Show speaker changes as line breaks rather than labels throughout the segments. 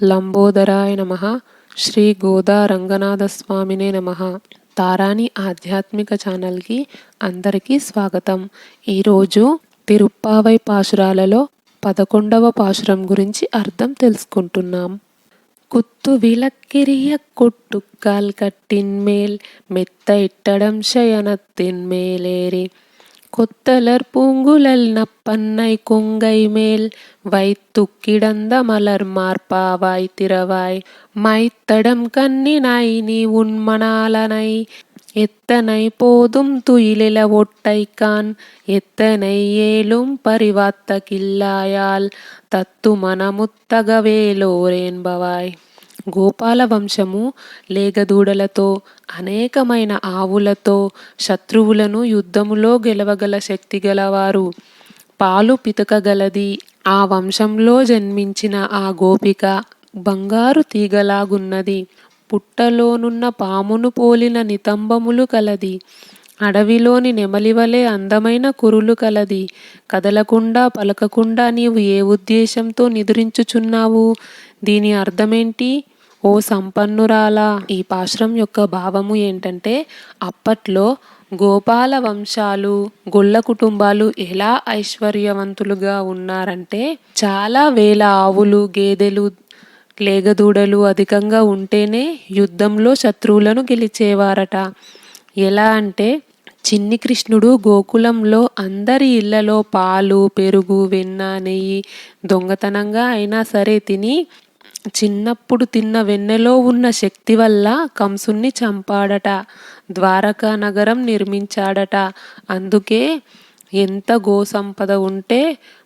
లంబోదరాయ నమ శ్రీ గోదా రంగనాథస్వామినే నమ తారాని ఆధ్యాత్మిక ఛానల్కి అందరికీ స్వాగతం ఈరోజు తిరుప్పావై పాశురాలలో పదకొండవ పాశురం గురించి అర్థం తెలుసుకుంటున్నాం குத்து விளக்கெரிய கொட்டுக்கால் கட்டின் மேல் மெத்த இட்டடம் சயனத்தின் மேலேறி கொத்தலர் பூங்குழல் நப்பன்னை கொங்கை மேல் வைத்து கிடந்த மலர் மார்பாவாய் திறவாய். மைத்தடம் கண்ணினாய் நீ உன்மணாலனை எத்தனை போதும் துயிலில ஒட்டைக்கான் எத்தனை ஏலும் பரிவாத்த கில்லாயால். தத்து மனமுத்தகவேலோரேன்பவாய் గోపాల వంశము లేగదూడలతో అనేకమైన ఆవులతో శత్రువులను యుద్ధములో గెలవగల శక్తి గలవారు. పాలు పితకగలది ఆ వంశంలో జన్మించిన ఆ గోపిక బంగారు తీగలాగున్నది. పుట్టలోనున్న పామును పోలిన నితంబములు కలది. అడవిలోని నెమలివలే అందమైన కురులు కలది. కదలకుండా పలకకుండా నీవు ఏ ఉద్దేశంతో నిద్రించుచున్నావు? దీని అర్థమేంటి? ఓ సంపన్నురాలా ఈ పాశ్రం యొక్క భావము ఏంటంటే అప్పట్లో గోపాల వంశాలు గొల్ల కుటుంబాలు ఎలా ఐశ్వర్యవంతులుగా ఉన్నారంటే చాలా వేల ఆవులు గేదెలు లేగదూడలు అధికంగా ఉంటేనే యుద్ధంలో శత్రువులను గెలిచేవారట. ఎలా అంటే చిన్ని కృష్ణుడు గోకులంలో అందరి ఇళ్ళలో పాలు పెరుగు వెన్న నెయ్యి దొంగతనంగా అయినా సరే తిని చిన్నప్పుడు తిన్న వెన్నెలో ఉన్న శక్తి వల్ల కంసుణ్ణి చంపాడట ద్వారకా నగరం నిర్మించాడట. అందుకే ఎంత గోసంపద ఉంటే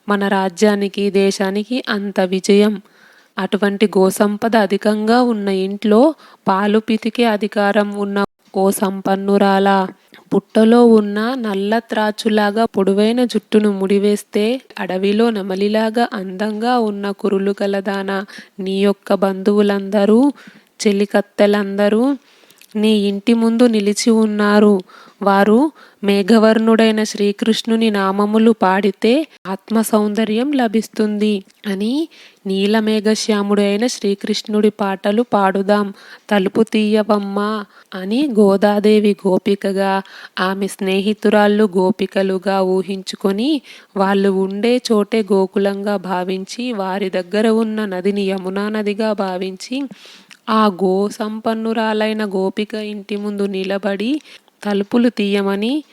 మన రాజ్యానికి దేశానికి అంత విజయం. అటువంటి గోసంపద అధికంగా ఉన్న ఇంట్లో పాలు పితికే అధికారం ఉన్న ఓ సంపన్నురాలా పుట్టలో ఉన్న నల్ల త్రాచులాగా పొడవైన జుట్టును ముడివేస్తే అడవిలో నెమలిలాగా అందంగా ఉన్న కురులు కలదాన నీ యొక్క బంధువులందరూ చెలికత్తెలందరూ నీ ఇంటి ముందు నిలిచి ఉన్నారు. వారు మేఘవర్ణుడైన శ్రీకృష్ణుని నామములు పాడితే ఆత్మ సౌందర్యం లభిస్తుంది అని నీలమేఘశ్యాముడైన శ్రీకృష్ణుడి పాటలు పాడుదాం. తలుపు తీయవమ్మా అని గోదాదేవి గోపికగా ఆమె స్నేహితురాళ్ళు గోపికలుగా ఊహించుకొని వాళ్ళు ఉండే చోటే గోకులంగా భావించి వారి దగ్గర ఉన్న నదిని యమునా నదిగా భావించి ఆ గో సంపన్నురాలైన గోపిక ఇంటి ముందు నిలబడి తలుపులు తీయమని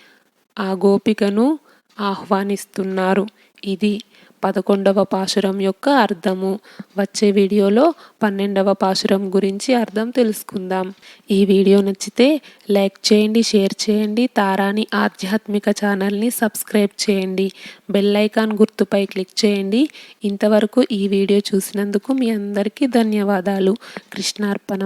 ఆ గోపికను ఆహ్వానిస్తున్నారు. ఇది పదకొండవ పాశురం యొక్క అర్థము. వచ్చే వీడియోలో పన్నెండవ పాశురం గురించి అర్థం తెలుసుకుందాం. ఈ వీడియో నచ్చితే లైక్ చేయండి షేర్ చేయండి తారాని ఆధ్యాత్మిక ఛానల్ని సబ్స్క్రైబ్ చేయండి. బెల్ ఐకాన్ గుర్తుపై క్లిక్ చేయండి. ఇంతవరకు ఈ వీడియో చూసినందుకు మీ అందరికీ ధన్యవాదాలు. కృష్ణార్పణం.